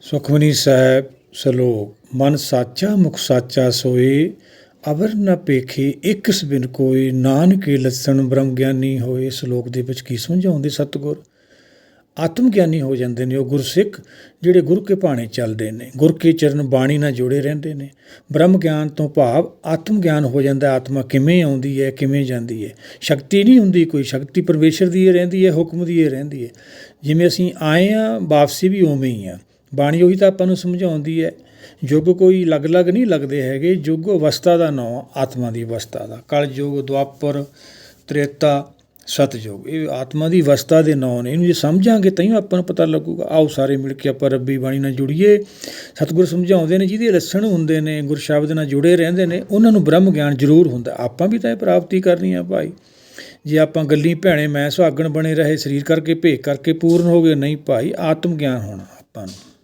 ਸੁਖਮਨੀ ਸਾਹਿਬ ਸਲੋਕ ਮਨ ਸਾਚਾ, ਮੁਖ ਸਾਚਾ ਸੋਏ, ਅਵਰ ਨ ਪੇਖੇ ਇੱਕ ਬਿਨ ਕੋਈ, ਨਾਨਕੇ ਲੱਸਣ ਬ੍ਰਹਮ ਗਿਆਨੀ ਹੋਏ। ਸ਼ਲੋਕ ਦੇ ਵਿੱਚ ਕੀ ਸਮਝਾਉਂਦੇ ਸਤਿਗੁਰ? ਆਤਮ ਗਿਆਨੀ ਹੋ ਜਾਂਦੇ ਨੇ ਉਹ ਗੁਰਸਿੱਖ, ਜਿਹੜੇ ਗੁਰ ਕੇ ਭਾਣੇ ਚੱਲਦੇ ਨੇ, ਗੁਰ ਕੇ ਚਰਨ ਬਾਣੀ ਨਾਲ ਜੁੜੇ ਰਹਿੰਦੇ ਨੇ। ਬ੍ਰਹਮ ਗਿਆਨ ਤੋਂ ਭਾਵ ਆਤਮ ਗਿਆਨ ਹੋ ਜਾਂਦਾ, ਆਤਮਾ ਕਿਵੇਂ ਆਉਂਦੀ ਹੈ, ਕਿਵੇਂ ਜਾਂਦੀ ਹੈ? ਸ਼ਕਤੀ ਨਹੀਂ ਹੁੰਦੀ ਕੋਈ, ਸ਼ਕਤੀ ਪਰਮੇਸ਼ਰ ਦੀ ਹੀ ਰਹਿੰਦੀ ਹੈ, ਹੁਕਮ ਦੀ ਹੀ ਰਹਿੰਦੀ ਹੈ। ਜਿਵੇਂ ਅਸੀਂ ਆਏ ਆ ਵਾਪਸੀ ਵੀ ਉਵੇਂ ਹੀ ਆ। ਬਾਣੀ ਉਹੀ ਤਾਂ ਆਪਾਂ ਨੂੰ ਸਮਝਾਉਂਦੀ ਹੈ ਯੁੱਗ ਕੋਈ ਅਲੱਗ-ਅਲੱਗ ਨਹੀਂ ਲੱਗਦੇ ਹੈਗੇ ਯੁੱਗ ਅਵਸਥਾ ਦਾ ਨਾਮ ਆਤਮਾ ਦੀ ਅਵਸਥਾ ਦਾ। ਕਲ ਯੁੱਗ ਦੁਆਪਰ, ਤ੍ਰੇਤਾ, ਸਤਯੁਗ, ਇਹ ਆਤਮਾ ਦੀ ਅਵਸਥਾ ਦੇ ਨਾਂ ਨੇ। ਇਹਨੂੰ ਜੇ ਸਮਝਾਂਗੇ ਤਾਂ ਹੀ ਆਪਾਂ ਨੂੰ ਪਤਾ ਲੱਗੂਗਾ। ਆਓ ਸਾਰੇ ਮਿਲ ਕੇ ਆਪਾਂ ਰੱਬੀ ਬਾਣੀ ਨਾਲ ਜੁੜੀਏ। ਸਤਿਗੁਰ ਸਮਝਾਉਂਦੇ ਨੇ, ਜਿਹਦੇ ਲੱਛਣ ਹੁੰਦੇ ਨੇ, ਗੁਰ ਸ਼ਬਦ ਨਾਲ ਜੁੜੇ ਰਹਿੰਦੇ ਨੇ, ਉਹਨਾਂ ਨੂੰ ਬ੍ਰਹਮ ਗਿਆਨ ਜ਼ਰੂਰ ਹੁੰਦਾ। ਆਪਾਂ ਵੀ ਤਾਂ ਇਹ ਪ੍ਰਾਪਤੀ ਕਰਨੀ ਆ ਭਾਈ। ਜੇ ਆਪਾਂ ਗੱਲੀ ਭੈਣੇ, ਮੈਂ ਸੁਹਾਗਣ ਬਣੇ ਰਹੇ, ਸਰੀਰ ਕਰਕੇ ਭੇਖ ਕਰਕੇ ਪੂਰਨ ਹੋ ਗਏ, ਨਹੀਂ ਭਾਈ, ਆਤਮ ਗਿਆਨ ਹੋਣਾ ਆਪਾਂ ਨੂੰ।